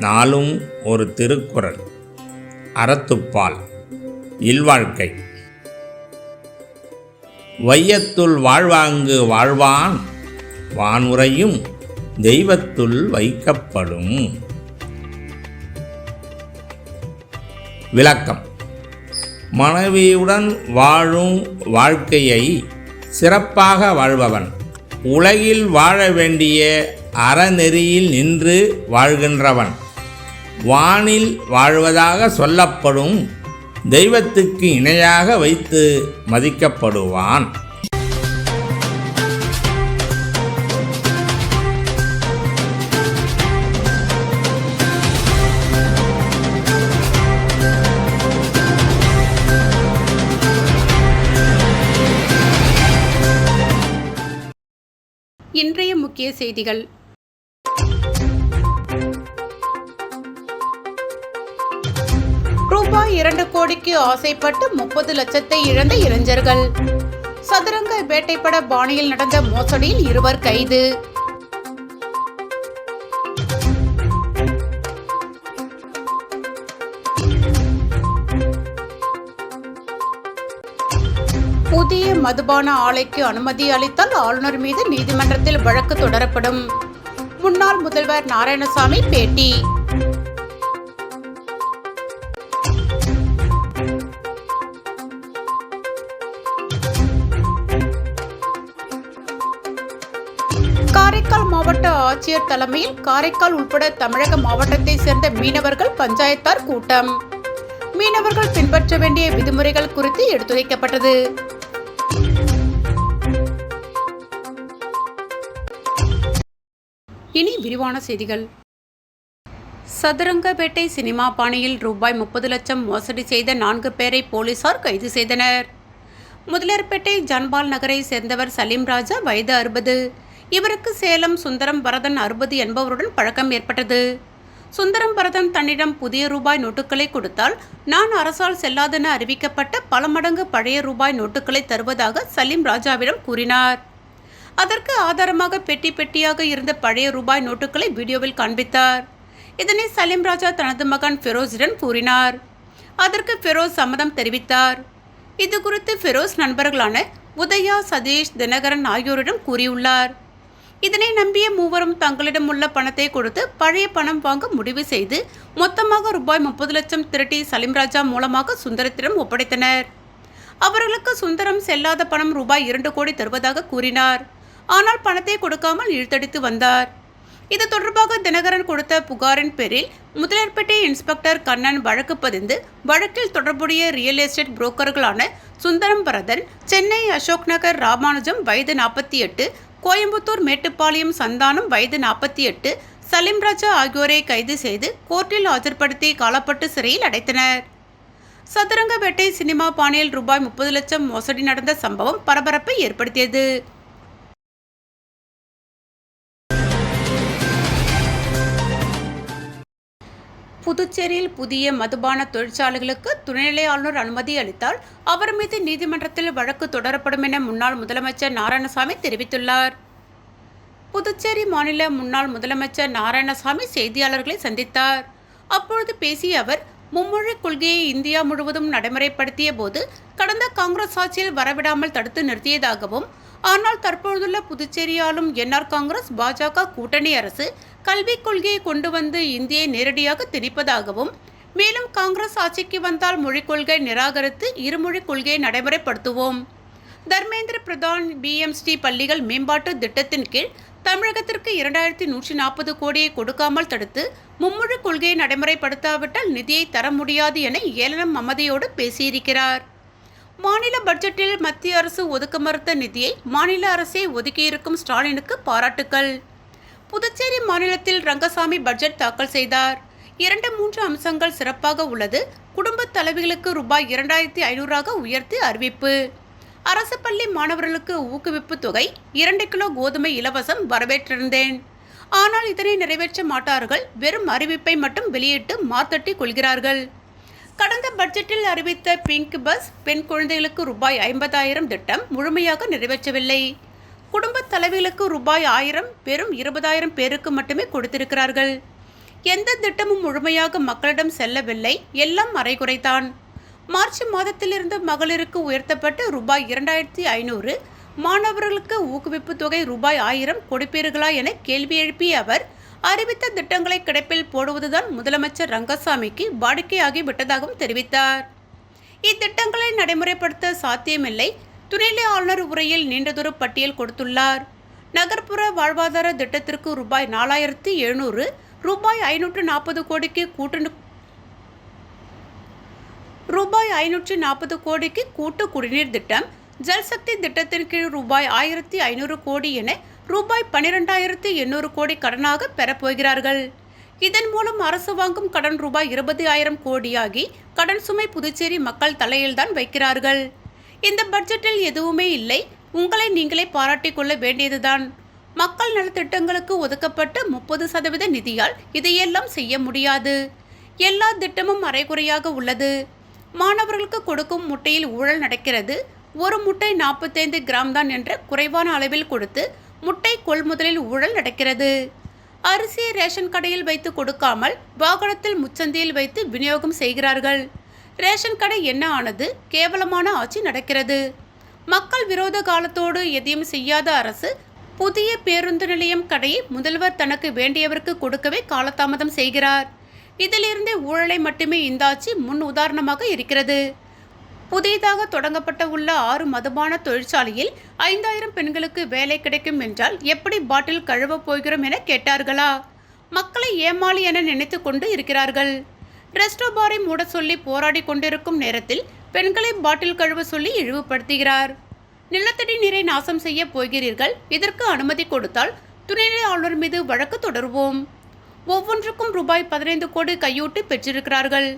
நாளும் ஒரு திருக்குறள். அறத்துப்பால். இல்வாழ்க்கை. வையத்துள் வாழ்வாங்கு வாழ்வான். வானுரையும் தெய்வத்துள் வைக்கப்படும். விளக்கம். மனைவியுடன் வாழும் வாழ்க்கையை சிறப்பாக வாழ்பவன். உலகில் வாழ வேண்டிய அறநெறியில் நின்று வாழ்கின்றவன். வானில் வாழ்வதாக சொல்லப்படும் தெய்வத்துக்கு இணையாக வைத்து மதிக்கப்படுவான். இன்றைய முக்கிய செய்திகள். இரண்டு கோடிக்கு ஆசைப்பட்டு முப்பது லட்சத்தை இழந்த இளைஞர்கள். சதுரங்க வேட்டைப்பட பாணியில் நடந்த மோசடியில் இருவர் கைது. புதிய மதுபான ஆலைக்கு அனுமதி அளித்தால் ஆளுநர் மீது நீதிமன்றத்தில் வழக்கு தொடரப்படும். முன்னாள் முதல்வர் நாராயணசாமி பேட்டி. ஆட்சியர் தலைமையில் காரைக்கால் உட்பட தமிழக மாவட்டத்தை சேர்ந்த மீனவர்கள் பஞ்சாயத்தார் கூட்டம். மீனவர்கள் பின்பற்ற வேண்டிய விதிமுறைகள் குறித்து எடுத்துரைக்கப்பட்டது. இனி விரிவான செய்திகள். சதுரங்கப்பேட்டை சினிமா பாணியில் ரூபாய் முப்பது லட்சம் மோசடி செய்த நான்கு பேரை போலீசார் கைது செய்தனர். முதலியார்பேட்டை ஜன்பால் நகரை சேர்ந்தவர் சலீம் ராஜா வயது அறுபது. இவருக்கு சேலம் சுந்தரம் பரதன் அறுபது என்பவருடன் பழக்கம் ஏற்பட்டது. சுந்தரம் பரதன் தன்னிடம் புதிய ரூபாய் நோட்டுகளை கொடுத்தால் நான் அரசால் செல்லாதென அறிவிக்கப்பட்ட பல மடங்கு பழைய ரூபாய் நோட்டுகளை தருவதாக சலீம் ராஜாவிடம் கூறினார். அதற்கு ஆதாரமாக பெட்டி பெட்டியாக இருந்த பழைய ரூபாய் நோட்டுகளை வீடியோவில் காண்பித்தார். இதனை சலீம் ராஜா தனது மகன் ஃபெரோஸிடம் கூறினார். அதற்கு ஃபெரோஸ் சம்மதம் தெரிவித்தார். இது குறித்து ஃபெரோஸ் நண்பர்களான உதயா சதீஷ் தினகரன் ஆகியோரிடம் கூறியுள்ளார். இதனை நம்பிய மூவரும் தங்களிடம் உள்ள பணத்தை கொடுத்து பழைய பணம் வாங்க முடிவு செய்து மொத்தமாக ரூபாய் முப்பது லட்சம் திரட்டி சலீம்ராஜா மூலமாக சுந்தரத்திடம் ஒப்படைத்தனர். அவர்களுக்கு சுந்தரம் செல்லாத பணம் ரூபாய் இரண்டு கோடி தருவதாக கூறினார். ஆனால் பணத்தை கொடுக்காமல் இழுத்தடித்து வந்தார். இது தொடர்பாக தினகரன் கொடுத்த புகாரின் பேரில் முதலியார்பேட்டை இன்ஸ்பெக்டர் கண்ணன் வழக்கு பதிந்து வழக்கில் தொடர்புடைய ரியல் எஸ்டேட் புரோக்கர்களான சுந்தரம் பரதன் சென்னை அசோக் நகர் ராமானுஜம் வயது நாற்பத்தி எட்டு கோயம்புத்தூர் மேட்டுப்பாளையம் சந்தானம் வயது நாற்பத்தி எட்டு சலீம் ராஜா ஆகியோரை கைது செய்து கோர்ட்டில் ஆஜர்படுத்தி காலப்பட்டு சிறையில் அடைத்தனர். சதுரங்கப்பேட்டை சினிமா பாணியில் ரூபாய் முப்பது லட்சம் மோசடி நடந்த சம்பவம் பரபரப்பை ஏற்படுத்தியது. புதுச்சேரியில் புதிய மதுபான தொழிற்சாலைகளுக்கு துணைநிலை ஆளுநர் அனுமதி அளித்தால் அவர் மீது நீதிமன்றத்தில் வழக்கு தொடரப்படும் என முன்னாள் முதலமைச்சர் நாராயணசாமி தெரிவித்துள்ளார். புதுச்சேரி மாநில முன்னாள் முதலமைச்சர் நாராயணசாமி செய்தியாளர்களை சந்தித்தார். அப்பொழுது பேசிய அவர் மும்மொழி கொள்கையை இந்தியா முழுவதும் நடைமுறைப்படுத்திய போது கடந்த காங்கிரஸ் ஆட்சியில் வரவிடாமல் தடுத்து நிறுத்தியதாகவும் ஆனால் தற்பொழுதுள்ள புதுச்சேரி ஆளும் என்ஆர் காங்கிரஸ் பாஜக கூட்டணி அரசு கல்விக் கொள்கையை கொண்டு வந்து இந்தியை நேரடியாக திணிப்பதாகவும் மேலும் காங்கிரஸ் ஆட்சிக்கு வந்தால் மொழிக் கொள்கை நிராகரித்து இருமொழிக் கொள்கையை நடைமுறைப்படுத்துவோம். தர்மேந்திர பிரதான் பிஎம்ஸ்டி பள்ளிகள் மேம்பாட்டு திட்டத்தின் கீழ் தமிழகத்திற்கு இரண்டாயிரத்தி நூற்றி நாற்பது கோடியை கொடுக்காமல் தடுத்து மும்மொழி கொள்கையை நடைமுறைப்படுத்தாவிட்டால் நிதியை தர முடியாது என ஏளனம் மமதையோடு பேசியிருக்கிறார். மாநில பட்ஜெட்டில் மத்திய அரசு ஒதுக்க மறுத்த நிதியை மாநில அரசே ஒதுக்கியிருக்கும் ஸ்டாலினுக்கு பாராட்டுக்கள். புதுச்சேரி மாநிலத்தில் ரங்கசாமி பட்ஜெட் தாக்கல் செய்தார். இரண்டு மூன்று அம்சங்கள் சிறப்பாக உள்ளது. குடும்ப தலைவிகளுக்கு ரூபாய் இரண்டாயிரத்தி ஐநூறாக உயர்த்தி அறிவிப்பு. அரசு பள்ளி மாணவர்களுக்கு ஊக்குவிப்பு தொகை இரண்டு கிலோ கோதுமை இலவசம் வரவேற்றிருந்தேன். ஆனால் இதனை நிறைவேற்ற மாட்டார்கள். வெறும் அறிவிப்பை மட்டும் வெளியிட்டு மாத்தட்டி கொள்கிறார்கள். கடந்த பட்ஜெட்டில் அறிவித்த பிங்க் பஸ் பெண் குழந்தைகளுக்கு ரூபாய் ஐம்பதாயிரம் திட்டம் முழுமையாக நிறைவேற்றவில்லை. குடும்ப தலைவிகளுக்கு ரூபாய் ஆயிரம் வெறும் இருபதாயிரம் பேருக்கு மட்டுமே கொடுத்திருக்கிறார்கள். எந்த திட்டமும் முழுமையாக மக்களிடம் செல்லவில்லை. எல்லாம் அரைகுறைதான். மார்ச் மாதத்திலிருந்து மகளிருக்கு உயர்த்தப்பட்டு ரூபாய் இரண்டாயிரத்தி ஐநூறு மாணவர்களுக்கு ஊக்குவிப்பு தொகை ரூபாய் ஆயிரம் கொடுப்பீர்களா என கேள்வி எழுப்பிய அவர் அறிவித்த திட்டங்களை கிடப்பில் போடுவதுதான் முதலமைச்சர் ரங்கசாமிக்கு வாடிக்கையாகி விட்டதாகவும் தெரிவித்தார். இத்திட்டங்களை நடைமுறைப்படுத்த சாத்தியமில்லை. துணைநிலை ஆளுநர் உரையில் நீண்டதொரு பட்டியல் கொடுத்துள்ளார். நகர்ப்புற வாழ்வாதார திட்டத்திற்கு ரூபாய் நாலாயிரத்தி எழுநூறு ரூபாய் ஐநூற்று நாற்பது கோடிக்கு கூட்டு ரூபாய் ஐநூற்று நாற்பது கோடிக்கு கூட்டு குடிநீர் திட்டம் ஜல்சக்தி திட்டத்தின் கீழ் ரூபாய் ஆயிரத்தி ஐநூறு கோடி என ரூபாய் பன்னிரெண்டாயிரத்தி எண்ணூறு கோடி கடனாக பெறப்போகிறார்கள். இதன் மூலம் அரசு வாங்கும் கடன் ரூபாய் இருபது ஆயிரம் கோடியாகி கடன் சுமை புதுச்சேரி மக்கள் தலையில்தான் வைக்கிறார்கள். இந்த பட்ஜெட்டில் எதுவுமே இல்லை. உங்களை நீங்களே பாராட்டிக் கொள்ள வேண்டியதுதான். மக்கள் நலத்திட்டங்களுக்கு ஒதுக்கப்பட்ட முப்பது சதவீத நிதியால் இதையெல்லாம் செய்ய முடியாது. எல்லா திட்டமும் அரைகுறையாக உள்ளது. மாணவர்களுக்கு கொடுக்கும் முட்டையில் ஊழல் நடக்கிறது. ஒரு முட்டை நாற்பத்தைந்து கிராம் தான் என்ற குறைவான அளவில் கொடுத்து முட்டை கொள்முதலில் ஊழல் நடக்கிறது. அரிசியை ரேஷன் கடையில் வைத்து கொடுக்காமல் வாகனத்தில் முச்சந்தியில் வைத்து விநியோகம் செய்கிறார்கள். ரேஷன் கடை என்ன ஆனது? கேவலமான ஆட்சி நடக்கிறது. மக்கள் விரோத காலத்தோடு எதையும் செய்யாத அரசு புதிய பேருந்து நிலையம் கடையை முதல்வர் தனக்கு வேண்டியவருக்கு கொடுக்கவே காலதாமதம் செய்கிறார். இதிலிருந்தே ஊழலை மட்டுமே இந்த ஆட்சி முன் உதாரணமாக இருக்கிறது. புதிதாக தொடங்கப்பட்ட உள்ள ஆறு மதுபான தொழிற்சாலையில் ஐந்தாயிரம் பெண்களுக்கு வேலை கிடைக்கும் என்றால் எப்படி பாட்டில் கழுவப் போகிறோம் என கேட்டார்களா? மக்களை ஏமாளி என நினைத்து கொண்டு இருக்கிறார்கள். ரெஸ்டோ பாரை மூட சொல்லி போராடி கொண்டிருக்கும் நேரத்தில் பெண்களை பாட்டில் கழுவ சொல்லி இழிவுபடுத்துகிறார். நிலத்தடி நீரை நாசம் செய்ய போகிறீர்கள். இதற்கு அனுமதி கொடுத்தால் துணைநிலை ஆளுநர் மீது வழக்கு தொடருவோம். ஒவ்வொன்றுக்கும் ரூபாய் பதினைந்து கோடி கையூட்டு பெற்றிருக்கிறார்கள்.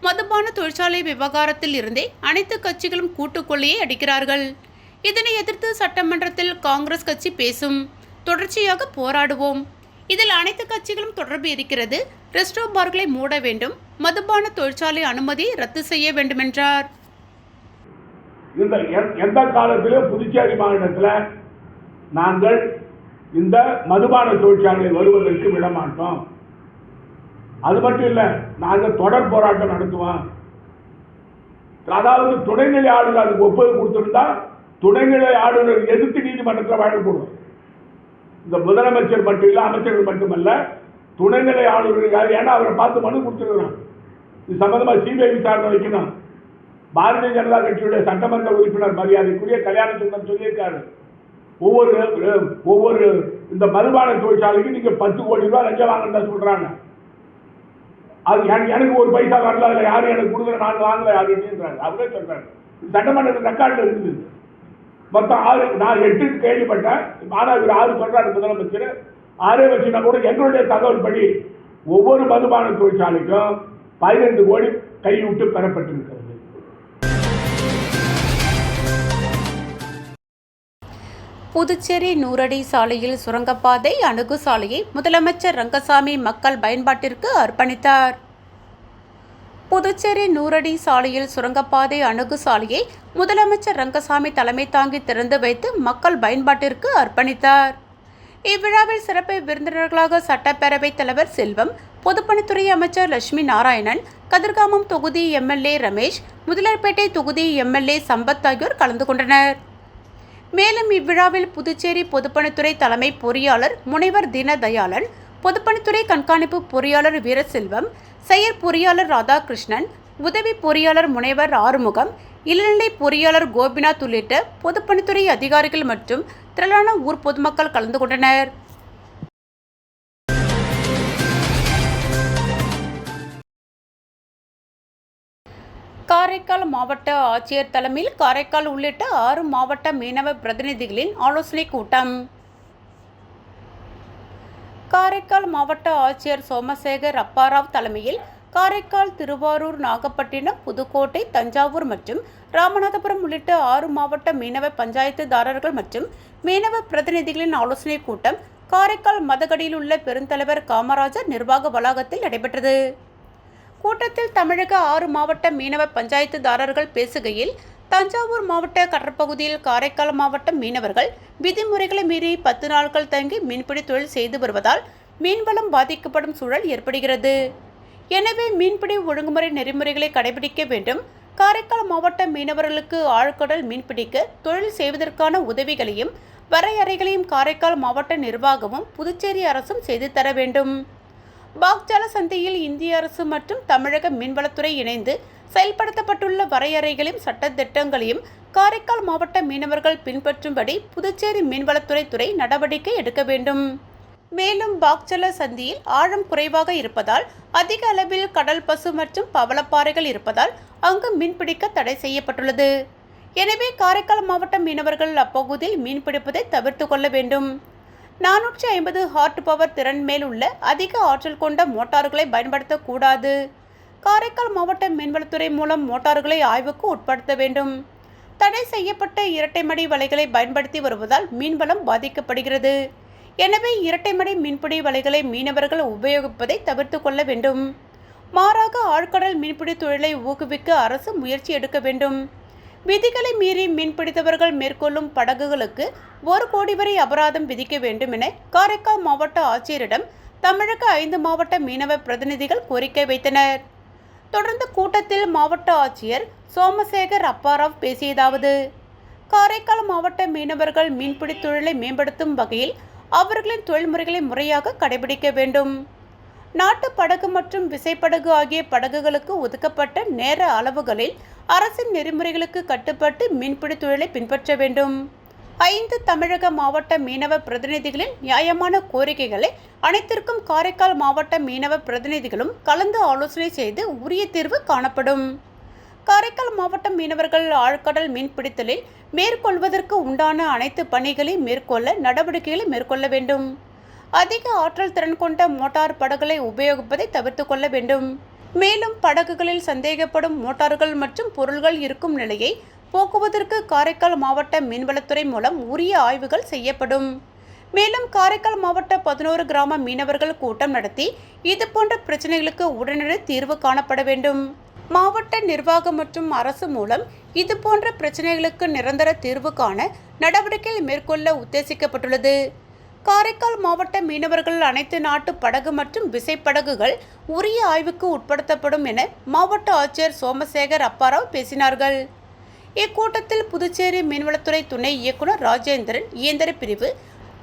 மதுபான தொழிற்சாலை விவகாரத்தில் இருந்தே அனைத்து கட்சிகளும் கூட்டுக்கொள்ளையை அடிக்கிறார்கள். இதனை எதிர்த்து சட்டமன்றத்தில் காங்கிரஸ் கட்சி பேசும். தொடர்ச்சியாக போராடுவோம். இதில் அனைத்து கட்சிகளும் தொடர்பு இருக்கிறது. ரெஸ்டோ பார்களை மூட வேண்டும். மதுபான தொழிற்சாலை அனுமதி ரத்து செய்ய வேண்டுமென்றார். இந்த எந்த காலத்திலும் புதுச்சேரி மாநிலத்தில் நாங்கள் இந்த மதுபான தொழிற்சாலை வருவதற்கு விடமாட்டோம். அது மட்டும் இல்லை நாங்கள் தொடர் போராட்டம் நடத்துவோம். அதாவது துணைநிலை ஆளுநர் அதுக்கு ஒப்புதல் கொடுத்துருந்தா துணைநிலை ஆளுநர் எதிர்த்து நீதிமன்றத்தில் வழக்கு போடுவோம் இந்த முதலமைச்சர் மட்டும் இல்லை அமைச்சர்கள் மட்டுமல்ல துணைநிலை ஆளுநர் யார்? ஏன்னா அவரை பார்த்து மனு கொடுத்துருக்குறான். இது சம்பந்தமாக சிபிஐ விசாரணை வைக்கணும் பாரதிய ஜனதா கட்சியுடைய சட்டமன்ற உறுப்பினர் மரியாதைக்குரிய கல்யாண சொல்லியிருக்காரு. ஒவ்வொரு ஒவ்வொரு இந்த மதுபான தொழிற்சாலைக்கு நீங்கள் பத்து கோடி ரூபாய் லஞ்சம் வாங்கன்னு சொல்கிறாங்க அது எனக்கு- எனக்கு ஒரு பைசா வரல அதில் யாரும் எனக்கு கொடுக்குற நான் வாங்கலை யாருன்றாங்க அவரே சொல்கிறாங்க சட்டமன்றத்தில் ரெக்கார்டில் இருக்குது. மொத்தம் ஆறு நான் எட்டு கேள்விப்பட்டேன். ஆனால் இவர் ஆறு சொல்றாரு முதலமைச்சர். ஆறே வச்சுனா கூட எங்களுடைய தகவல் படி ஒவ்வொரு மதுபான தொழிற்சாலைக்கும் பதினைந்து கோடி கைவிட்டு பெறப்பட்டிருக்கிறது. புதுச்சேரி நூறடி சாலையில் சுரங்கப்பாதை அணுகு சாலையை முதலமைச்சர் ரங்கசாமி மக்கள் பயன்பாட்டிற்கு அர்ப்பணித்தார். புதுச்சேரி நூறடி சாலையில் சுரங்கப்பாதை அணுகு சாலையை முதலமைச்சர் ரங்கசாமி தலைமை தாங்கி திறந்து வைத்து மக்கள் பயன்பாட்டிற்கு அர்ப்பணித்தார். இவ்விழாவில் சிறப்பு விருந்தினர்களாக சட்டப்பேரவைத் தலைவர் செல்வம் பொதுப்பணித்துறை அமைச்சர் லட்சுமி நாராயணன் கதிர்காமம் தொகுதி எம்எல்ஏ ரமேஷ் முதலர்பேட்டை தொகுதி எம்எல்ஏ சம்பத் ஆகியோர் கலந்து கொண்டனர். மேலும் இவ்விழாவில் புதுச்சேரி பொதுப்பணித்துறை தலைமை பொறியாளர் முனைவர் தினதயாளன் பொதுப்பணித்துறை கண்காணிப்பு பொறியாளர் வீரசெல்வம் செயற் பொறியாளர் ராதாகிருஷ்ணன் உதவி பொறியாளர் முனைவர் ஆறுமுகம் இளநிலை பொறியாளர் கோபிநாத் உள்ளிட்ட பொதுப்பணித்துறை அதிகாரிகள் மற்றும் திரளான ஊர் பொதுமக்கள் கலந்து கொண்டனர். காரைக்கால் மாவட்ட ஆட்சியர் தலைமையில் காரைக்கால் உள்ளிட்ட ஆறு மாவட்ட மீனவ பிரதிநிதிகளின் ஆலோசனை கூட்டம். காரைக்கால் மாவட்ட ஆட்சியர் சோமசேகர் அப்பாராவ் தலைமையில் காரைக்கால் திருவாரூர் நாகப்பட்டினம் புதுக்கோட்டை தஞ்சாவூர் மற்றும் ராமநாதபுரம் உள்ளிட்ட ஆறு மாவட்ட மீனவ பஞ்சாயத்துதாரர்கள் மற்றும் மீனவ பிரதிநிதிகளின் ஆலோசனை கூட்டம் காரைக்கால் மதகடியில் உள்ள பெருந்தலைவர் காமராஜர் நிர்வாக வளாகத்தில் நடைபெற்றது. கூட்டத்தில் தமிழக ஆறு மாவட்ட மீனவ பஞ்சாயத்துதாரர்கள் பேசுகையில் தஞ்சாவூர் மாவட்ட கடற்பகுதியில் காரைக்கால் மாவட்ட மீனவர்கள் விதிமுறைகளை மீறி பத்து நாட்கள் தங்கி மீன்பிடி தொழில் செய்து வருவதால் மீன்வளம் பாதிக்கப்படும் சூழல் ஏற்படுகிறது. எனவே மீன்பிடி ஒழுங்குமுறை நெறிமுறைகளை கடைபிடிக்க வேண்டும். காரைக்கால் மாவட்ட மீனவர்களுக்கு ஆழ்கடல் மீன்பிடிக்க தொழில் செய்வதற்கான உதவிகளையும் வரையறைகளையும் காரைக்கால் மாவட்ட நிர்வாகமும் புதுச்சேரி அரசும் செய்து தர வேண்டும். பாக்ஜால சந்தையில் இந்திய அரசு மற்றும் தமிழக மீன்வளத்துறை இணைந்து செயல்படுத்தப்பட்டுள்ள வரையறைகளையும் சட்டத்திட்டங்களையும் காரைக்கால் மாவட்ட மீனவர்கள் பின்பற்றும்படி புதுச்சேரி மீன்வளத்துறை துறை நடவடிக்கை எடுக்க வேண்டும். மேலும் பாக்சல சந்தியில் ஆழம் குறைவாக இருப்பதால் அதிக அளவில் கடல் பசு மற்றும் பவளப்பாறைகள் இருப்பதால் அங்கு மீன்பிடிக்க தடை செய்யப்பட்டுள்ளது. எனவே காரைக்கால் மாவட்ட மீனவர்கள் அப்பகுதியில் மீன்பிடிப்பதை தவிர்த்து கொள்ள வேண்டும். நானூற்றி ஐம்பது ஹார்ட் பவர் திறன் மேல் உள்ள அதிக ஆற்றல் கொண்ட மோட்டார்களை பயன்படுத்தக்கூடாது. காரைக்கால் மாவட்ட மீன்வளத்துறை மூலம் மோட்டார்களை ஆய்வுக்கு உட்படுத்த வேண்டும். தடை செய்யப்பட்ட இரட்டைமடி வலைகளை பயன்படுத்தி வருவதால் மீன்வளம் பாதிக்கப்படுகிறது. எனவே இரட்டைமடை மீன்பிடி வலைகளை மீனவர்கள் உபயோகிப்பதை தவிர்த்து கொள்ள வேண்டும். மாறாக ஆழ்கடல் மீன்பிடி தொழிலை ஊக்குவிக்க அரசு முயற்சி எடுக்க வேண்டும். விதிகளை மீறி மீன்பிடித்தவர்கள் மேற்கொள்ளும் படகுகளுக்கு ஒரு கோடி வரை அபராதம் விதிக்க வேண்டும் என காரைக்கால் மாவட்ட ஆட்சியரிடம் தமிழக ஐந்து மாவட்ட மீனவ பிரதிநிதிகள் கோரிக்கை வைத்தனர். தொடர்ந்து கூட்டத்தில் மாவட்ட ஆட்சியர் சோமசேகர் அப்பாராவ் பேசியதாவது காரைக்கால் மாவட்ட மீனவர்கள் மீன்பிடி தொழிலை மேம்படுத்தும் வகையில் அவர்களின் தொழில்முறைகளை முறையாக கடைபிடிக்க வேண்டும். நாட்டு படகு மற்றும் விசைப்படகு ஆகிய படகுகளுக்கு ஒதுக்கப்பட்ட நேர அளவுகளில் அரசின் நெறிமுறைகளுக்கு கட்டுப்பட்டு மீன்பிடி தொழிலை பின்பற்ற வேண்டும். ஐந்து தமிழக மாவட்ட மீனவ பிரதிநிதிகளின் நியாயமான கோரிக்கைகளை அனைத்திற்கும் காரைக்கால் மாவட்ட மீனவ பிரதிநிதிகளும் கலந்து ஆலோசனை செய்து உரிய தீர்வு காணப்படும். காரைக்கால் மாவட்ட மீனவர்கள் ஆழ்கடல் மீன்பிடித்தலில் மேற்கொள்வதற்கு உண்டான அனைத்து பணிகளையும் மேற்கொள்ள நடவடிக்கைகளை மேற்கொள்ள வேண்டும். அதிக ஆற்றல் திறன் கொண்ட மோட்டார் படகுகளை உபயோகிப்பதை தவிர்த்து கொள்ள வேண்டும். மேலும் படகுகளில் சந்தேகப்படும் மோட்டார்கள் மற்றும் பொருள்கள் இருக்கும் நிலையை போக்குவதற்கு காரைக்கால் மாவட்ட மீன்வளத்துறை மூலம் உரிய ஆய்வுகள் செய்யப்படும். மேலும் காரைக்கால் மாவட்ட பதினோரு கிராம மீனவர்கள் கூட்டம் நடத்தி இதுபோன்ற பிரச்சனைகளுக்கு உடனடி தீர்வு காணப்பட வேண்டும். மாவட்ட நிர்வாகம் மற்றும் அரசு மூலம் இதுபோன்ற பிரச்சனைகளுக்கு நிரந்தர தீர்வு காண நடவடிக்கை மேற்கொள்ள உத்தேசிக்கப்பட்டுள்ளது. காரைக்கால் மாவட்ட மீனவர்கள் அனைத்து நாட்டு படகு மற்றும் விசைப்படகுகள் உரிய ஆய்வுக்கு உட்படுத்தப்படும் என மாவட்ட ஆட்சியர் சோமசேகர் அப்பாராவ் பேசினார்கள். இக்கூட்டத்தில் புதுச்சேரி மீன்வளத்துறை துணை இயக்குனர் ராஜேந்திரன் இயந்திர பிரிவு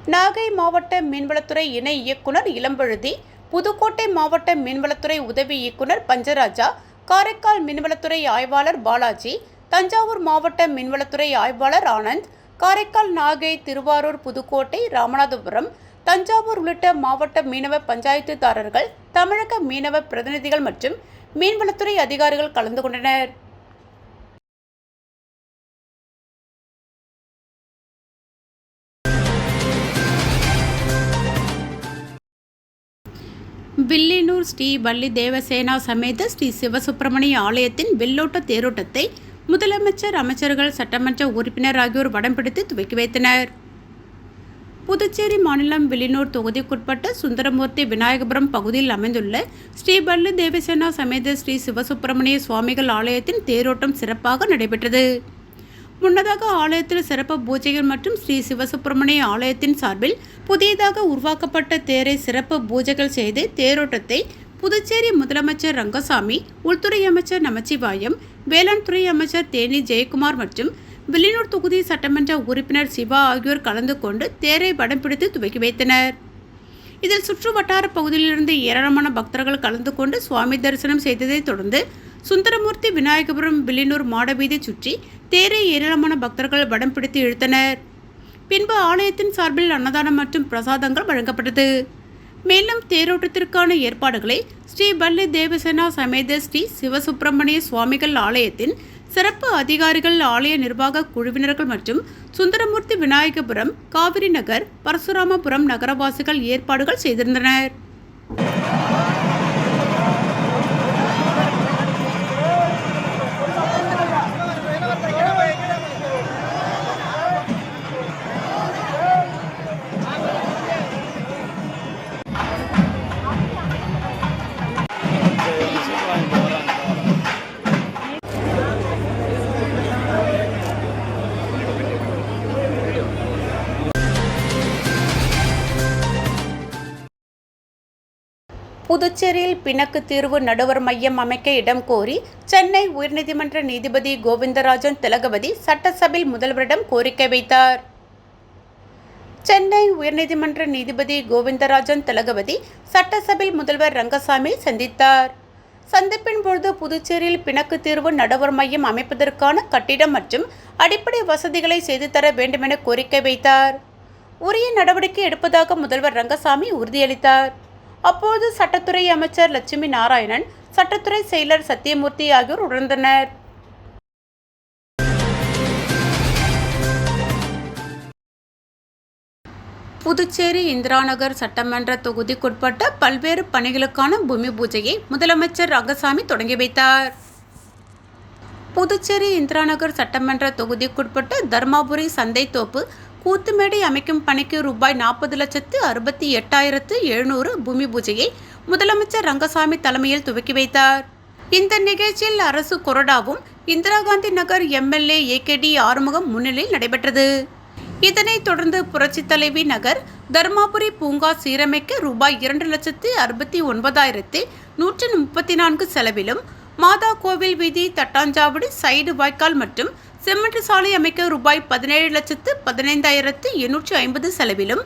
நாகை மாவட்ட மீன்வளத்துறை இணை இயக்குனர் இளம்பழுதி புதுக்கோட்டை மாவட்ட மீன்வளத்துறை உதவி இயக்குனர் பஞ்சராஜா காரைக்கால் மீன்வளத்துறை ஆய்வாளர் பாலாஜி தஞ்சாவூர் மாவட்ட மீன்வளத்துறை ஆய்வாளர் ஆனந்த் காரைக்கால் நாகை திருவாரூர் புதுக்கோட்டை ராமநாதபுரம் தஞ்சாவூர் உள்ளிட்ட மாவட்ட மீனவ பஞ்சாயத்துதாரர்கள் தமிழக மீனவ பிரதிநிதிகள் மற்றும் மீன்வளத்துறை அதிகாரிகள் கலந்து கொண்டனர். வில்லியனூர் ஸ்ரீ வள்ளி தேவசேனா சமேத ஸ்ரீ சிவசுப்பிரமணிய ஆலயத்தின் வில்லோட்ட தேரோட்டத்தை முதலமைச்சர் அமைச்சர்கள் சட்டமன்ற உறுப்பினர் ஆகியோர் வடம் பிடித்து துவக்கி வைத்தனர். புதுச்சேரி மாநிலம் வில்லியனூர் தொகுதிக்குட்பட்ட சுந்தரமூர்த்தி விநாயகபுரம் பகுதியில் அமைந்துள்ள ஸ்ரீ வள்ளி தேவசேனா சமேத ஸ்ரீ சிவசுப்பிரமணிய சுவாமிகள் ஆலயத்தின் தேரோட்டம் சிறப்பாக நடைபெற்றது. முன்னதாக ஆலயத்தில் சிறப்பு பூஜைகள் மற்றும் ஸ்ரீ சிவசுப்பிரமணிய ஆலயத்தின் சார்பில் புதியதாக உருவாக்கப்பட்ட தேரை சிறப்பு பூஜைகள் செய்து தேரோட்டத்தை புதுச்சேரி முதலமைச்சர் ரங்கசாமி உள்துறை அமைச்சர் நமச்சிவாயம் வேளாண் துறை அமைச்சர் தேனி ஜெயக்குமார் மற்றும் வில்லியனூர் தொகுதி சட்டமன்ற உறுப்பினர் சிவா ஆகியோர் கலந்து கொண்டு தேரை படம் பிடித்து துவக்கி வைத்தனர். இதில் சுற்று வட்டார பகுதியிலிருந்து ஏராளமான பக்தர்கள் கலந்து கொண்டு சுவாமி தரிசனம் செய்ததைத் தொடர்ந்து சுந்தரமூர்த்தி விநாயகபுரம் வில்லியனூர் மாடவீதி சுற்றி தேரை ஏராளமான பக்தர்கள் வடம் பிடித்து இழுத்தனர். பின்பு ஆலயத்தின் சார்பில் அன்னதானம் மற்றும் பிரசாதங்கள் வழங்கப்பட்டது. மேலும் தேரோட்டத்திற்கான ஏற்பாடுகளை ஸ்ரீ பல்லி தேவசேனா சமேத ஸ்ரீ சிவசுப்பிரமணிய சுவாமிகள் ஆலயத்தின் சிறப்பு அதிகாரிகள் ஆலய நிர்வாக குழுவினர்கள் மற்றும் சுந்தரமூர்த்தி விநாயகபுரம் காவிரி நகர் பரசுராமபுரம் நகரவாசிகள் ஏற்பாடுகள் செய்திருந்தனர். புதுச்சேரியில் பிணக்கு தீர்வு நடுவர் மையம் அமைக்க இடம் கோரி சென்னை உயர்நீதிமன்ற நீதிபதி கோவிந்தராஜன் திலகவதி சட்டசபையில் முதல்வரிடம் கோரிக்கை வைத்தார். சென்னை உயர்நீதிமன்ற நீதிபதி கோவிந்தராஜன் திலகவதி சட்டசபையில் முதல்வர் ரங்கசாமி சந்தித்தார். சந்திப்பின் பொழுது புதுச்சேரியில் பிணக்கு தீர்வு நடுவர் மையம் அமைப்பதற்கான கட்டிடம் மற்றும் அடிப்படை வசதிகளை செய்து தர வேண்டுமென கோரிக்கை வைத்தார். உரிய நடவடிக்கை எடுப்பதாக முதல்வர் ரங்கசாமி உறுதியளித்தார். அப்போது சட்டத்துறை அமைச்சர் லட்சுமி நாராயணன் சட்டத்துறை செயலர் சத்தியமூர்த்தி ஆகியோர் உணர்ந்தனர். புதுச்சேரி இந்திராநகர் சட்டமன்ற தொகுதிக்குட்பட்ட பல்வேறு பணிகளுக்கான பூமி பூஜையை முதலமைச்சர் ரங்கசாமி தொடங்கி வைத்தார். புதுச்சேரி இந்திராநகர் சட்டமன்ற தொகுதிக்குட்பட்ட தர்மாபுரி சந்தைத்தோப்பு கூத்துமேடை அமைக்கும் பணிக்கு ரூபாய் நாற்பது லட்சத்து அறுபத்தி எட்டாயிரத்து எழுநூறு பூமி பூஜையை முதலமைச்சர் ரங்கசாமி தலைமையில் துவக்கி வைத்தார். இந்த நிகழ்ச்சியில் அரசு கொறடாவும் இந்திரா காந்தி நகர் எம்எல்ஏ ஏகேடி ஆறுமுகம் முன்னிலையில் நடைபெற்றது. இதனைத் தொடர்ந்து புரட்சித் தலைவி நகர் தர்மாபுரி பூங்கா சீரமைக்க ரூபாய் இரண்டு லட்சத்து அறுபத்தி ஒன்பதாயிரத்து நூற்று முப்பத்தி நான்கு செலவிலும் மாதா கோவில் வீதி தட்டாஞ்சாவடி சைடு வாய்க்கால் மற்றும் சிமெண்ட் சாலை அமைக்க ரூபாய் பதினேழு லட்சத்து பதினைந்தாயிரத்து எண்ணூற்றி ஐம்பது செலவிலும்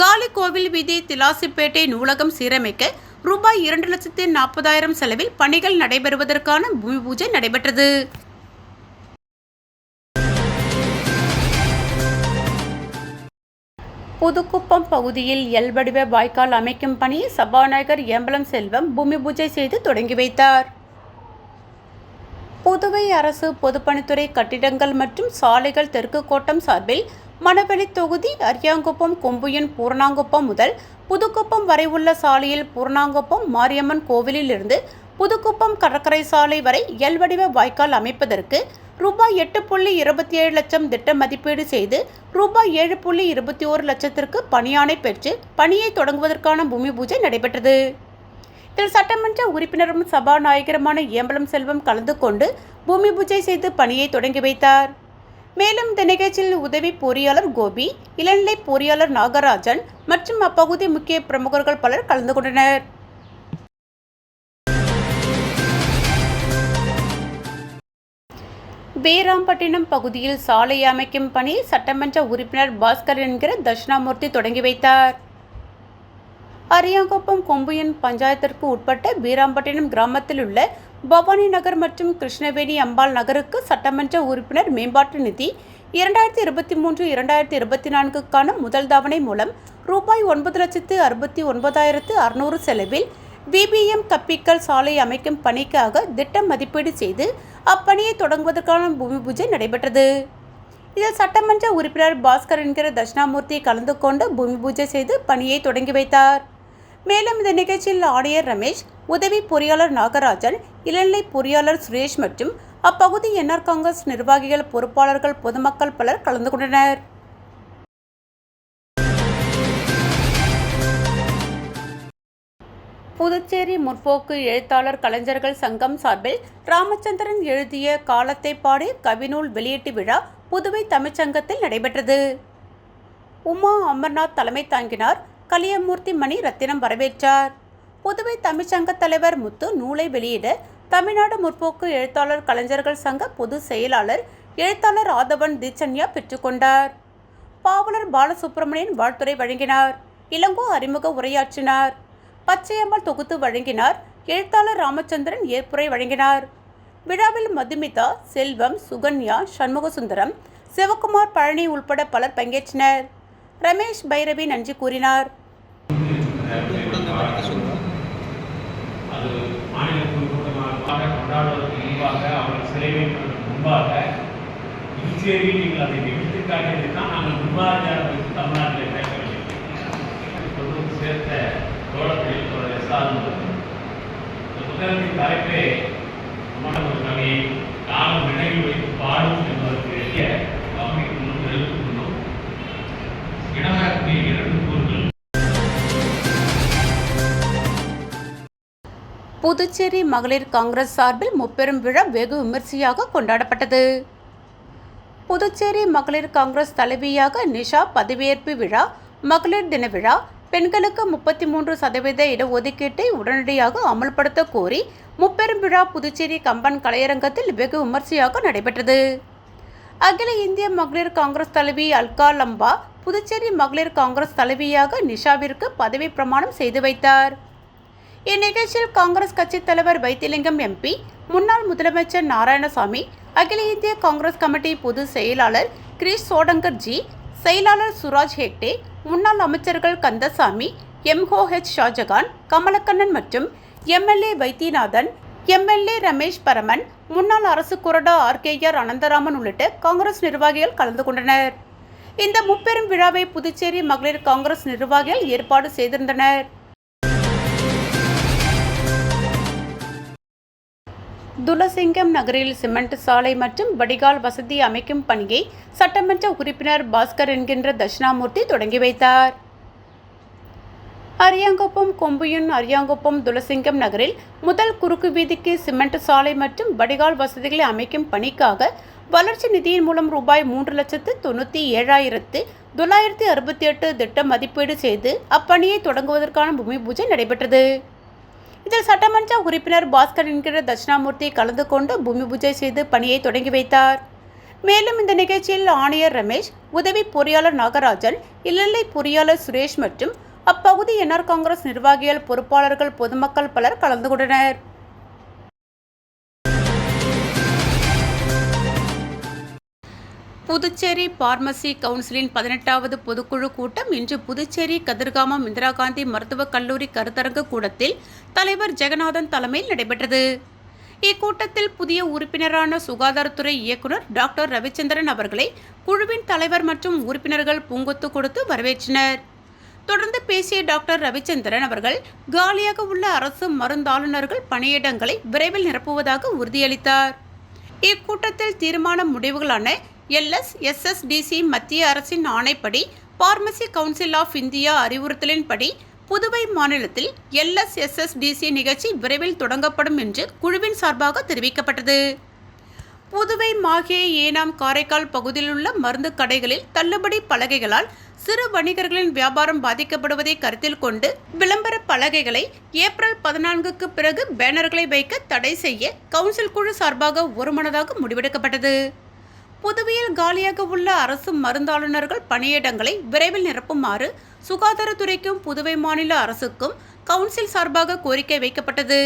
காலி கோவில் வீதி திலாசிப்பேட்டை நூலகம் சீரமைக்க ரூபாய் இரண்டு லட்சத்து நாற்பதாயிரம் செலவில் பணிகள் நடைபெறுவதற்கான பூமி பூஜை நடைபெற்றது. புதுக்குப்பம் பகுதியில் எல் வடிவ வாய்க்கால் அமைக்கும் பணியை சபாநாயகர் ஏம்பலம் செல்வம் பூமி பூஜை செய்து தொடங்கி வைத்தார். புதுவை அரசு பொதுப்பணித்துறை கட்டிடங்கள் மற்றும் சாலைகள் தெற்கு கோட்டம் சார்பில் மணவெளி தொகுதி அரியாங்குப்பம் கொம்புயன் பூர்ணாங்குப்பம் முதல் புதுக்குப்பம் வரை உள்ள சாலையில் பூர்ணாங்குப்பம் மாரியம்மன் கோவிலில் இருந்து புதுக்குப்பம் கடற்கரை சாலை வரை எல் வடிவ வாய்க்கால் அமைப்பதற்கு ரூபாய் எட்டு புள்ளி இருபத்தி ஏழு லட்சம் திட்ட மதிப்பீடு செய்து ரூபாய் ஏழு புள்ளி இருபத்தி ஓரு லட்சத்திற்கு பணியாணை பெற்று பணியை தொடங்குவதற்கான பூமி பூஜை நடைபெற்றது. திரு சட்டமன்ற உறுப்பினரும் சபாநாயகருமான ஏம்பலம் செல்வம் கலந்து கொண்டு பூமி பூஜை செய்து பணியை தொடங்கி வைத்தார். மேலும் இந்த நிகழ்ச்சியில் உதவி பொறியாளர் கோபி இளநிலை பொறியாளர் நாகராஜன் மற்றும் அப்பகுதி முக்கிய பிரமுகர்கள் பலர் கலந்து கொண்டனர். பேராம்பட்டினம் பகுதியில் சாலை அமைக்கும் பணி சட்டமன்ற உறுப்பினர் பாஸ்கர் என்கிற தட்சிணாமூர்த்தி தொடங்கி வைத்தார். அரியாங்குப்பம் கொம்புயன் பஞ்சாயத்திற்கு உட்பட்ட பீராம்பட்டினம் கிராமத்தில் உள்ள பவானி நகர் மற்றும் கிருஷ்ணவேணி அம்பாள் நகருக்கு சட்டமன்ற உறுப்பினர் மேம்பாட்டு நிதி இரண்டாயிரத்தி இருபத்தி மூன்று இரண்டாயிரத்தி இருபத்தி நான்குக்கான முதல் தவணை மூலம் ரூபாய் ஒன்பது லட்சத்து அறுபத்தி ஒன்பதாயிரத்து அறுநூறு செலவில் பிபிஎம் கப்பிக்கல் சாலை அமைக்கும் பணிக்காக திட்ட மதிப்பீடு செய்து அப்பணியை தொடங்குவதற்கான பூமி பூஜை நடைபெற்றது. இதில் சட்டமன்ற உறுப்பினர் பாஸ்கர் என்கிற தட்சிணாமூர்த்தி கலந்து கொண்டு பூமி பூஜை செய்து பணியை தொடங்கி வைத்தார். மேலும் இந்த நிகழ்ச்சியில் ஆணையர் ரமேஷ் உதவி பொறியாளர் நாகராஜன் இளநிலை பொறியாளர் சுரேஷ் மற்றும் அப்பகுதி என்ஆர் காங்கிரஸ் நிர்வாகிகள் பொறுப்பாளர்கள் பொதுமக்கள் பலர் கலந்து கொண்டனர். புதுச்சேரி முற்போக்கு எழுத்தாளர் கலைஞர்கள் சங்கம் சார்பில் ராமச்சந்திரன் எழுதிய காலத்தை பாடி கவிநூல் வெளியீட்டு விழா புதுவை தமிழ்ச்சங்கத்தில் நடைபெற்றது. உமா அமர்நாத் தலைமை தாங்கினார். கலியமூர்த்தி மணி ரத்தினம் வரவேற்றார். புதுவை தமிழ்ச்சங்க தலைவர் முத்து நூலை வெளியிட தமிழ்நாடு முற்போக்கு எழுத்தாளர் கலைஞர்கள் சங்க பொதுச் செயலாளர் எழுத்தாளர் ஆதவன் தீச்சன்யா பெற்றுக்கொண்டார் பாவலர் பாலசுப்ரமணியன் வாழ்த்துரை வழங்கினார். இளங்கோ அறிமுக உரையாற்றினார். பச்சையம்மாள் தொகுத்து வழங்கினார். எழுத்தாளர் ராமச்சந்திரன் ஏற்புரை வழங்கினார். விழாவில் மதுமிதா செல்வம் சுகன்யா சண்முகசுந்தரம் சிவகுமார் பழனி உள்பட பலர் பங்கேற்றனர். ரமேஷ் பைரவி நன்றி கூறினார். முன்பாக முன்பாக புதுச்சேரியில் நீங்கள் அதை எடுத்து தான் நாங்கள் முன்வாரியாக தமிழ்நாட்டில் கேட்கவில்லை கொண்டு சேர்த்த தோழத்தில் எஸ்ஆர் இந்த புத்தகத்தின் தலைப்பே ஒரு கவியை நினைவில் வைத்து பாடும் என்பதற்கு இரண்டு கூறுகள். புதுச்சேரி மகளிர் காங்கிரஸ் சார்பில் முப்பெரும் விழா வெகு விமர்சையாக கொண்டாடப்பட்டது. புதுச்சேரி மகளிர் காங்கிரஸ் தலைவியாக நிஷா பதவியேற்பு விழா மகளிர் தின விழா பெண்களுக்கு முப்பத்தி மூன்று சதவீத இடஒதுக்கீட்டை உடனடியாக அமல்படுத்த கோரி முப்பெரும் விழா புதுச்சேரி கம்பன் கலையரங்கத்தில் வெகு விமர்சையாக நடைபெற்றது. அகில இந்திய மகளிர் காங்கிரஸ் தலைவி அல்கா லம்பா புதுச்சேரி மகளிர் காங்கிரஸ் தலைவியாக நிஷாவிற்கு பதவி பிரமாணம் செய்து வைத்தார். இந்நிகழ்ச்சியில் காங்கிரஸ் கட்சித் தலைவர் வைத்திலிங்கம் எம்பி முன்னாள் முதலமைச்சர் நாராயணசாமி அகில இந்திய காங்கிரஸ் கமிட்டி பொதுச் செயலாளர் கிரீஷ் சோடங்கர் ஜி செயலாளர் சுராஜ் ஹெக்டே முன்னாள் அமைச்சர்கள் கந்தசாமி எம்ஹோ ஹெச் ஷாஜகான் கமலக்கண்ணன் மற்றும் எம்எல்ஏ வைத்தியநாதன் எம்எல்ஏ ரமேஷ் பரமன் முன்னாள் அரசு கொறடா ஆர்கேஆர் அனந்தராமன் உள்ளிட்ட காங்கிரஸ் நிர்வாகிகள் கலந்து கொண்டனர். இந்த முப்பெரும் விழாவை புதுச்சேரி மகளிர் காங்கிரஸ் நிர்வாகிகள் ஏற்பாடு செய்திருந்தனர். துலசிங்கம் நகரில் சிமெண்ட் சாலை மற்றும் வடிகால் வசதி அமைக்கும் பணியை சட்டமன்ற உறுப்பினர் பாஸ்கர் என்கின்ற தட்சிணாமூர்த்தி தொடங்கி வைத்தார். அரியாங்குப்பம் கொம்புயன் அரியாங்குப்பம் துலசிங்கம் நகரில் முதல் குறுக்கு வீதிக்கு சிமெண்ட் சாலை மற்றும் வடிகால் வசதிகளை அமைக்கும் பணிக்காக வளர்ச்சி நிதியின் மூலம் ரூபாய் மூன்று லட்சத்து தொண்ணூற்றி ஏழாயிரத்து தொள்ளாயிரத்தி அறுபத்தி எட்டு திட்டம் மதிப்பீடு செய்து அப்பணியை தொடங்குவதற்கான பூமி பூஜை நடைபெற்றது. இதில் சட்டமன்ற உறுப்பினர் பாஸ்கர் என்கிற தட்சிணாமூர்த்தி கலந்து கொண்டு பூமி பூஜை செய்து பணியை தொடங்கி வைத்தார். மேலும் இந்த நிகழ்ச்சியில் ஆணையர் ரமேஷ் உதவி பொறியாளர் நாகராஜன் இளநிலை பொறியாளர் சுரேஷ் மற்றும் அப்பகுதி என்ஆர் காங்கிரஸ் நிர்வாகிகள் பொறுப்பாளர்கள் பொதுமக்கள் பலர் கலந்து கொண்டனர். புதுச்சேரி பார்மசி கவுன்சிலின் பதினெட்டாவது பொதுக்குழு கூட்டம் இன்று புதுச்சேரி கதிர்காமம் இந்திரா காந்தி மருத்துவக் கல்லூரி கருத்தரங்கு கூடத்தில் தலைவர் ஜெகநாதன் தலைமையில் நடைபெற்றது. இக்கூட்டத்தில் புதிய உறுப்பினரான சுகாதாரத்துறை இயக்குனர் டாக்டர் ரவிச்சந்திரன் அவர்களை குழுவின் தலைவர் மற்றும் உறுப்பினர்கள் பூங்கொத்து கொடுத்து வரவேற்றனர். தொடர்ந்து பேசிய டாக்டர் ரவிச்சந்திரன் அவர்கள் காலியாக உள்ள அரசு மருந்தாளுநர்கள் பணியிடங்களை விரைவில் நிரப்புவதாக உறுதியளித்தார். இக்கூட்டத்தில் தீர்மான முடிவுகளான எல்எஸ் எஸ்எஸ்டிசி மத்திய அரசின் ஆணைப்படி பார்மசி கவுன்சில் ஆஃப் இந்தியா அறிவுறுத்தலின்படி புதுவை மாநிலத்தில் எல்எஸ் எஸ்எஸ்டிசி நிகழ்ச்சி விரைவில் தொடங்கப்படும் என்று குழுவின் சார்பாக தெரிவிக்கப்பட்டது. புதுவை மாகே ஏனாம் காரைக்கால் பகுதியில் உள்ள மருந்து கடைகளில் தள்ளுபடி பலகைகளால் சிறு வணிகர்களின் வியாபாரம் பாதிக்கப்படுவதை கருத்தில் கொண்டு விளம்பர பலகைகளை ஏப்ரல் பதினான்குக்கு பிறகு பேனர்களை வைக்க தடை செய்ய கவுன்சில் குழு சார்பாக ஒருமனதாக முடிவெடுக்கப்பட்டது. புதுவையில் காலியாக உள்ள அரசு மருந்தாளுநர்கள் பணியிடங்களை விரைவில் நிரப்புமாறு சுகாதாரத்துறைக்கும் புதுவை மாநில அரசுக்கும் கவுன்சில் சார்பாக கோரிக்கை வைக்கப்பட்டது.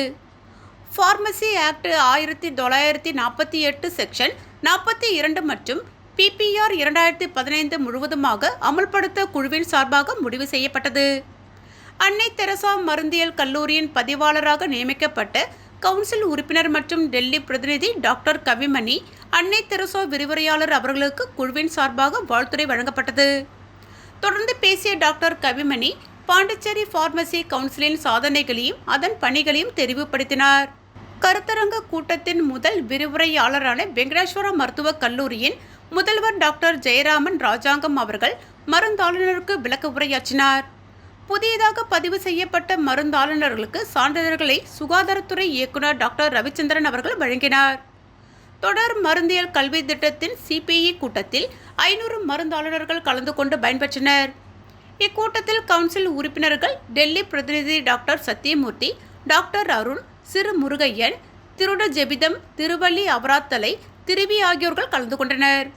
ஃபார்மசி ஆக்ட் ஆயிரத்தி தொள்ளாயிரத்தி நாற்பத்தி எட்டு செக்ஷன் நாற்பத்தி இரண்டு மற்றும் பிபிஆர் இரண்டாயிரத்தி பதினைந்து முழுவதுமாக அமல்படுத்த குழுவின் சார்பாக முடிவு செய்யப்பட்டது. அன்னை தெரசா மருந்தியல் கல்லூரியின் பதிவாளராக நியமிக்கப்பட்ட கவுன்சில் உறுப்பினர் மற்றும் டெல்லி பிரதிநிதி டாக்டர் கவிமணி அன்னை தெரசோ விரிவுரையாளர் அவர்களுக்கு குழுவின் சார்பாக வாழ்த்துரை வழங்கப்பட்டது. தொடர்ந்து பேசிய டாக்டர் கவிமணி பாண்டிச்சேரி ஃபார்மசி கவுன்சிலின் சாதனைகளையும் அதன் பணிகளையும் தெரிவுபடுத்தினார். கருத்தரங்க கூட்டத்தின் முதல் விரிவுரையாளரான வெங்கடேஸ்வர மருத்துவக் கல்லூரியின் முதல்வர் டாக்டர் ஜெயராமன் ராஜாங்கம் அவர்கள் மருந்தாளுநருக்கு விளக்க உரையாற்றினார். புதியதாக பதிவு செய்யப்பட்ட மருந்தாளுநர்களுக்கு சான்றிதழ்களை சுகாதாரத்துறை இயக்குனர் டாக்டர் ரவிச்சந்திரன் அவர்கள் வழங்கினார். தொடர் மருந்தியல் கல்வி திட்டத்தின் சிபிஇ கூட்டத்தில் ஐநூறு மருந்தாளுநர்கள் கலந்து கொண்டு பயன்பெற்றனர். இக்கூட்டத்தில் கவுன்சில் உறுப்பினர்கள் டெல்லி பிரதிநிதி டாக்டர் சத்யமூர்த்தி டாக்டர் அருண் சிறு முருகையன் திருட ஜெபிதம் திருவள்ளி அவராத்தலை திருவி ஆகியோர்கள் கலந்து கொண்டனர்.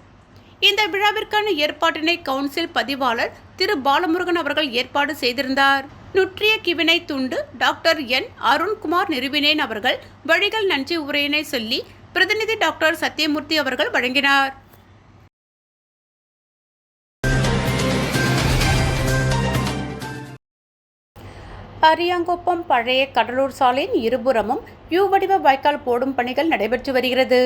இந்த விழாவிற்கான ஏற்பாட்டினை கவுன்சில் பதிவாளர் திரு பாலமுருகன் அவர்கள் ஏற்பாடு செய்திருந்தார். நுற்றிய கிவினை துண்டு டாக்டர் என் அருண்குமார் நிறுவினேன் அவர்கள் வழிகள் நன்றி உரையினை சொல்லி பிரதிநிதி டாக்டர் சத்யமூர்த்தி அவர்கள் வழங்கினார். அரியாங்குப்பம் பழைய கடலூர் சாலையின் இருபுறமும் யூ வடிவ வாய்க்கால் போடும் பணிகள் நடைபெற்று வருகிறது.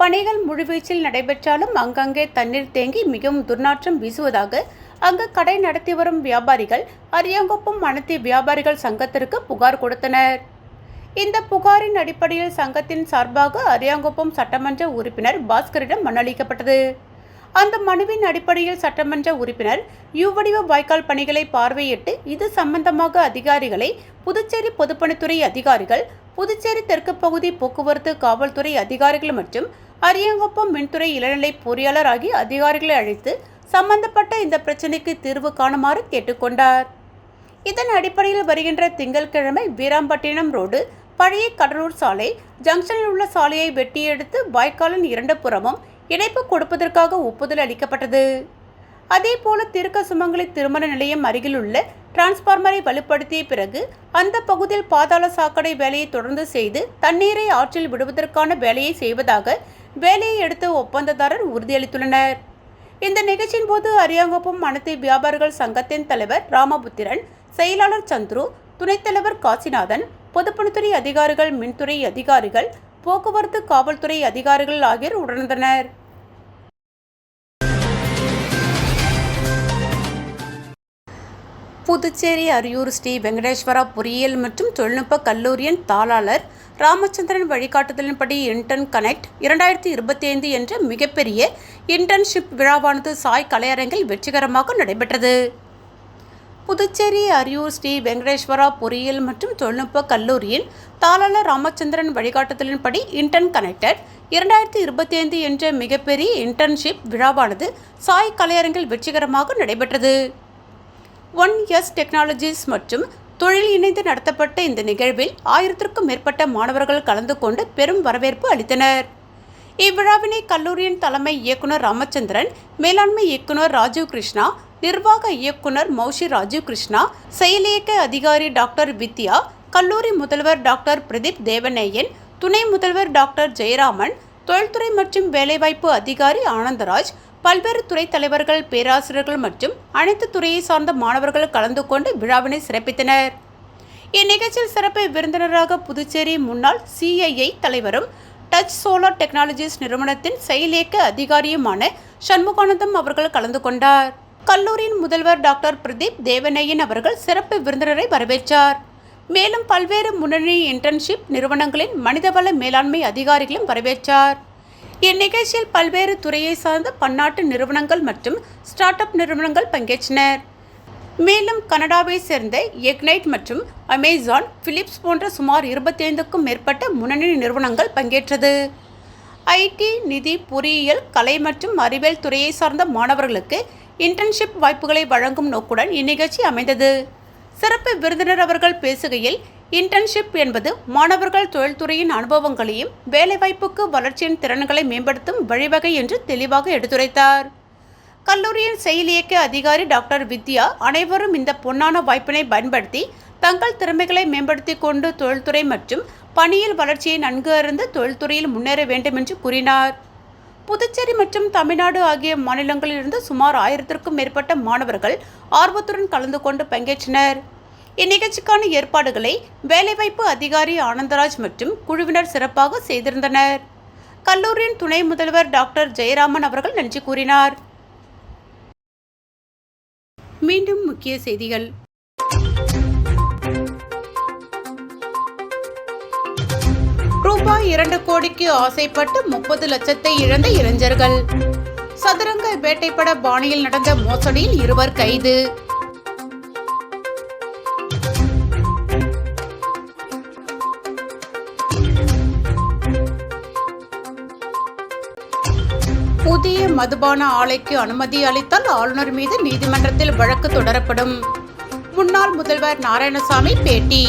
பணிகள் முழுவீச்சில் நடைபெற்றாலும் அங்கங்கே தண்ணீர் தேங்கி மிகவும் துர்நாற்றம் வீசுவதாக அங்கு கடை நடத்தி வரும் வியாபாரிகள் அரியாங்குப்பம் அனைத்து வியாபாரிகள் சங்கத்திற்கு புகார் கொடுத்தனர். இந்த புகாரின் அடிப்படையில் சங்கத்தின் சார்பாக அரியாங்குப்பம் சட்டமன்ற உறுப்பினர் பாஸ்கரிடம் மனு அளிக்கப்பட்டது. அந்த மனுவின் அடிப்படையில் சட்டமன்ற உறுப்பினர் யுவடிவ வாய்க்கால் பணிகளை பார்வையிட்டு இது சம்பந்தமாக அதிகாரிகளை புதுச்சேரி பொதுப்பணித்துறை அதிகாரிகள் புதுச்சேரி தெற்கு பகுதி போக்குவரத்து காவல்துறை அதிகாரிகள் மற்றும் அரியங்குப்பம் மின்துறை இளநிலை பொறியாளர் ஆகிய அதிகாரிகளை அழைத்து சம்பந்தப்பட்ட இந்த பிரச்சினைக்கு தீர்வு காணுமாறு கேட்டுக்கொண்டார். இதன் அடிப்படையில் வருகின்ற திங்கட்கிழமை வீராம்பட்டினம் ரோடு பழைய கடலூர் சாலை ஜங்ஷனில் உள்ள சாலையை வெட்டியெடுத்து வாய்க்காலின் இரண்டு புறமும் இணைப்பு கொடுப்பதற்காக ஒப்புதல் அளிக்கப்பட்டது. அதேபோல திருக்க சுமங்கலி திருமண நிலையம் அருகிலுள்ள டிரான்ஸ்பார்மரை வலுப்படுத்திய பிறகு அந்த பகுதியில் பாதாள சாக்கடை வேலையை தொடர்ந்து செய்து தண்ணீரை ஆற்றில் விடுவதற்கான வேலையை செய்வதாக வேலையை எடுத்த ஒப்பந்ததாரர் உறுதியளித்துள்ளனர். இந்த நிகழ்ச்சியின் போது அரியாங்குப்பம் அனைத்து வியாபாரிகள் சங்கத்தின் தலைவர் ராமபுத்திரன் செயலாளர் சந்துரு துணைத் தலைவர் காசிநாதன் பொதுப்பணித்துறை அதிகாரிகள் மின்துறை அதிகாரிகள் போக்குவரத்து காவல்துறை அதிகாரிகள் ஆகியோர் உணர்ந்தனர் புதுச்சேரி அரியூர் ஸ்ரீ வெங்கடேஸ்வரா பொறியியல் மற்றும் தொழில்நுட்ப கல்லூரியின் தாளாளர் ராமச்சந்திரன் வழிகாட்டுதலின்படி இன்டர்ன் கனெக்ட் இரண்டாயிரத்தி இருபத்தி ஐந்து என்ற மிகப்பெரிய இன்டர்ன்ஷிப் விழாவானது சாய் கலையரங்கில் வெற்றிகரமாக நடைபெற்றது. புதுச்சேரி அரியூர் ஸ்ரீ வெங்கடேஸ்வரா பொறியியல் மற்றும் தொழில்நுட்ப கல்லூரியின் தாளாளர் ராமச்சந்திரன் வழிகாட்டுதலின்படி இன்டர்ன் கனெக்டட் இரண்டாயிரத்தி இருபத்தி ஐந்து என்ற மிகப்பெரிய இன்டர்ன்ஷிப் விழாவானது சாய் கலையரங்கில் வெற்றிகரமாக நடைபெற்றது. ஒன் எஸ் டெக்னாலஜிஸ் மற்றும் தொழில் இணைந்து நடத்தப்பட்ட இந்த நிகழ்வில் ஆயிரத்திற்கும் மேற்பட்ட மாணவர்கள் கலந்து கொண்டு பெரும் வரவேற்பு அளித்தனர். இவ்விழாவினை கல்லூரியின் தலைமை இயக்குனர் ராமச்சந்திரன் மேலாண்மை இயக்குனர் ராஜீவ் கிருஷ்ணா நிர்வாக இயக்குனர் மௌஷி ராஜீவ் கிருஷ்ணா செயலியக்க அதிகாரி டாக்டர் வித்யா கல்லூரி முதல்வர் டாக்டர் பிரதீப் தேவநேயன் துணை முதல்வர் டாக்டர் ஜெயராமன் தொழில்துறை மற்றும் வேலைவாய்ப்பு அதிகாரி ஆனந்தராஜ் பல்வேறு துறை தலைவர்கள் பேராசிரியர்கள் மற்றும் அனைத்து துறையை சார்ந்த மாணவர்கள் கலந்து கொண்டு விழாவினை சிறப்பித்தனர். இந்நிகழ்ச்சியில் சிறப்பு விருந்தினராக புதுச்சேரி முன்னாள் சிஐஐ தலைவரும் டச் சோலார் டெக்னாலஜிஸ் நிறுவனத்தின் செயலியக்க அதிகாரியுமான சண்முகானந்தம் அவர்கள் கலந்து கொண்டார். கல்லூரியின் முதல்வர் டாக்டர் பிரதீப் தேவனையன் அவர்கள் சிறப்பு விருந்தினரை வரவேற்றார். மேலும் பல்வேறு முன்னணி இன்டர்ன்ஷிப் நிறுவனங்களின் மனிதவள மேலாண்மை அதிகாரிகளும் வரவேற்றார். இந்நிகழ்ச்சியில் பல்வேறு துறையை சார்ந்த பன்னாட்டு நிறுவனங்கள் மற்றும் ஸ்டார்ட் அப் நிறுவனங்கள் பங்கேற்றனர். மேலும் கனடாவை சேர்ந்த எக்னைட் மற்றும் அமேசான் பிலிப்ஸ் போன்ற சுமார் இருபத்தி ஐந்துக்கும் மேற்பட்ட முன்னணி நிறுவனங்கள் பங்கேற்றது. ஐடி நிதி பொறியியல் கலை மற்றும் அறிவியல் துறையை சார்ந்த மாணவர்களுக்கு இன்டர்ன்ஷிப் வாய்ப்புகளை வழங்கும் நோக்குடன் இந்நிகழ்ச்சி அமைந்தது. சிறப்பு விருந்தினர் அவர்கள் பேசுகையில் இன்டர்ன்ஷிப் என்பது மாணவர்கள் தொழில்துறையின் அனுபவங்களையும் வேலைவாய்ப்புக்கு வளர்ச்சியின் திறன்களை மேம்படுத்தும் வழிவகை என்று தெளிவாக எடுத்துரைத்தார். கல்லூரியின் செயலியக்க அதிகாரி டாக்டர் வித்யா அனைவரும் இந்த பொன்னான வாய்ப்பினை பயன்படுத்தி தங்கள் திறமைகளை மேம்படுத்தி கொண்டு தொழில்துறை மற்றும் பணியில் வளர்ச்சியை நன்கு அறிந்து தொழில்துறையில் முன்னேற வேண்டும் என்று கூறினார். புதுச்சேரி மற்றும் தமிழ்நாடு ஆகிய மாநிலங்களிலிருந்து சுமார் ஆயிரத்திற்கும் மேற்பட்ட மாணவர்கள் ஆர்வத்துடன் கலந்து கொண்டு பங்கேற்றனர். இந்நிகழ்ச்சிக்கான ஏற்பாடுகளை வேலைவாய்ப்பு அதிகாரி ஆனந்தராஜ் மற்றும் குழுவினர் சிறப்பாக செய்திருந்தனர். கல்லூரியின் துணை முதல்வர் டாக்டர் ஜெயராமன் அவர்கள் நன்றி கூறினார். மீண்டும் முக்கிய செய்திகள். ரூபாய் இரண்டு கோடிக்கு ஆசைப்பட்டு முப்பது லட்சத்தை இழந்த இளைஞர்கள். சதுரங்க வேட்டைப்பட பாணியில் நடந்த மோசடியில் இருவர் கைது. புதிய மதுபான ஆலைக்கு அனுமதி அளித்தால் ஆளுநர் மீது நீதிமன்றத்தில் வழக்கு தொடரப்படும். முன்னாள் முதல்வர் நாராயணசாமி பேட்டி.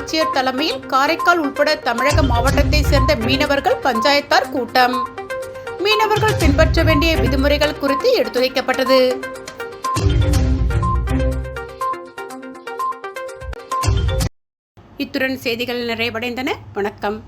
ஆட்சியர் தலைமையில் காரைக்கால் உட்பட தமிழக மாவட்டத்தை சேர்ந்த மீனவர்கள் பஞ்சாயத்தார் கூட்டம். மீனவர்கள் பின்பற்ற வேண்டிய விதிமுறைகள் குறித்து எடுத்துரைக்கப்பட்டது. இத்துடன் செய்திகள் நிறைவடைந்தன. வணக்கம்.